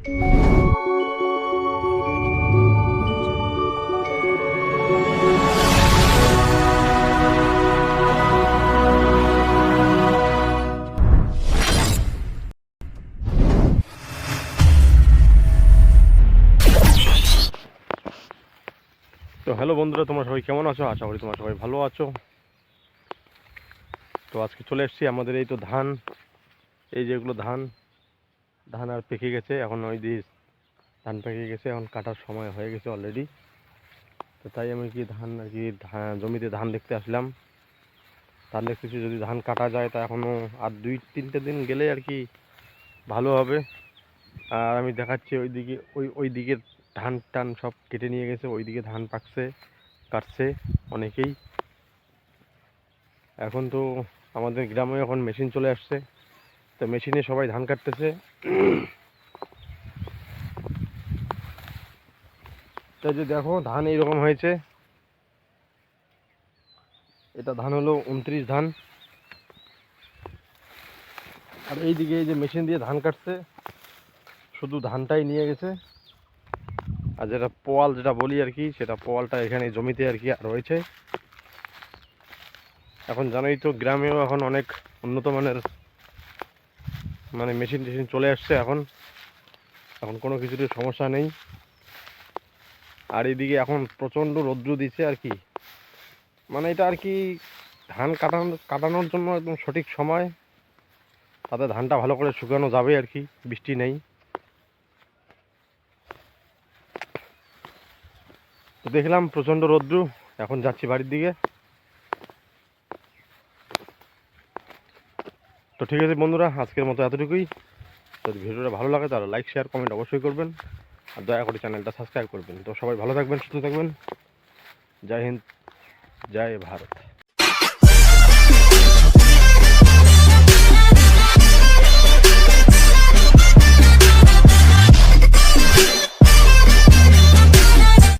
তো হ্যালো বন্ধুরা, তোমরা সবাই কেমন আছো? আশা করি তোমরা সবাই ভালো আছো। তো আজকে চলে এসছি আমাদের এই তো ধান, এই যেগুলো ধান ধান আর পেকে গেছে, এখন ওই দিয়ে ধান পেকে গেছে, এখন কাটার সময় হয়ে গেছে অলরেডি তো তাই আমি কি ধান আর কি জমিতে ধান দেখতে আসলাম। ধান দেখতেছি, যদি ধান কাটা যায় তা এখনও আর দুই, তিনটে দিন গেলে আর কি ভালো হবে। আর আমি দেখাচ্ছি ওইদিকে, ওই ওই দিকের ধান টান সব কেটে নিয়ে গেছে, ওইদিকে ধান পাকছে, কাটছে অনেকেই। এখন তো আমাদের গ্রামে এখন মেশিন চলে আসছে। তো মেশিনে সবাই ধান কাটতেছে। তাই যে দেখো, ধান এইরকম হয়েছে। এটা ধান হলো উনত্রিশ ধান। আর এইদিকে এই যে মেশিন দিয়ে ধান কাটছে, শুধু ধানটাই নিয়ে গেছে। আর যেটা পোয়াল যেটা বলি আর কি, সেটা পোয়ালটা এখানে জমিতে আর কি রয়েছে। এখন জানোই তো, গ্রামেও এখন অনেক উন্নত মানের মানে মেশিন টেশিন চলে আসছে এখন। এখন কোনো কিছুরই সমস্যা নেই। আর এদিকে এখন প্রচণ্ড রৌদ্র দিচ্ছে আর কি। মানে এটা আর কি ধান কাটানো, কাটানোর জন্য একদম সঠিক সময়। তাতে ধানটা ভালো করে শুকানো যাবে আর কি, বৃষ্টি নেই। দেখলাম প্রচণ্ড রৌদ্র, এখন যাচ্ছি বাড়ির দিকে। তো ঠিক আছে বন্ধুরা, আজকের মতো এতটুকুই। যদি ভিডিওটা ভালো লাগে তাহলে লাইক শেয়ার কমেন্ট অবশ্যই করবেন। আর দয়া করে চ্যানেলটা সাবস্ক্রাইব করবেন। তো সবাই ভালো থাকবেন, সুস্থ থাকবেন। জয় হিন্দ, জয় ভারত।